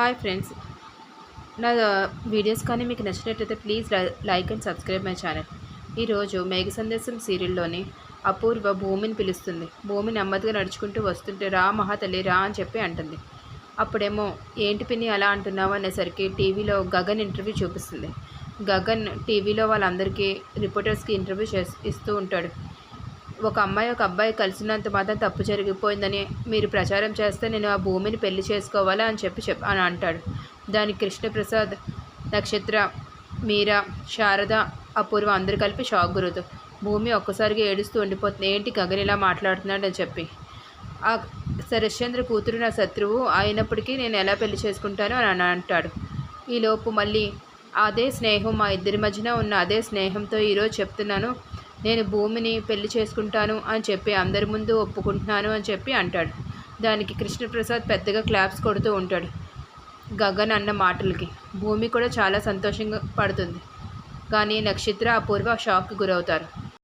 Hi friends నా videos కానీ మీకు నచ్చినట్టయితే please like and subscribe my channel ఈరోజు మేఘ సందేశం సీరియల్లోని అపూర్వ భూమిని పిలుస్తుంది. భూమి నెమ్మదిగా నడుచుకుంటూ వస్తుంటే రా మహాతల్లి రా అని చెప్పి అంటుంది. అప్పుడేమో ఏంటి పిన్ని అలా అంటున్నావు అనేసరికి టీవీలో గగన్ ఇంటర్వ్యూ చూపిస్తుంది. గగన్ టీవీలో వాళ్ళందరికీ రిపోర్టర్స్కి ఇంటర్వ్యూ చేసి ఇస్తూ ఉంటాడు. ఒక అమ్మాయి ఒక అబ్బాయి కలిసినంత మాత్రం తప్పు జరిగిపోయిందని మీరు ప్రచారం చేస్తే నేను ఆ భూమిని పెళ్ళి చేసుకోవాలా అని చెప్పి చెప్ అని అంటాడు. దానికి కృష్ణప్రసాద్ నక్షత్ర మీరా శారద అపూర్వ అందరు కలిపి షాక్ గురుతూ భూమి ఒక్కసారిగా ఏడుస్తూ ఉండిపోతుంది. ఏంటి గగన్ ఇలా మాట్లాడుతున్నాడు అని చెప్పి. ఆ శరశ్చంద్ర కూతురు నా శత్రువు అయినప్పటికీ నేను ఎలా పెళ్ళి చేసుకుంటాను అని అని అంటాడు. ఈలోపు మళ్ళీ అదే స్నేహం మా ఇద్దరి మధ్యన ఉన్న అదే స్నేహంతో ఈరోజు చెప్తున్నాను. నేను భూమిని పెళ్ళి చేసుకుంటాను అని చెప్పి అందరి ముందు ఒప్పుకుంటున్నాను అని చెప్పి అంటాడు. దానికి కృష్ణప్రసాద్ పెద్దగా క్లాప్స్ కొడుతూ ఉంటాడు గగన్ అన్న మాటలకి. భూమి కూడా చాలా సంతోషంగా పడుతుంది. కానీ నక్షత్ర అపూర్వ షాక్కి గురవుతారు.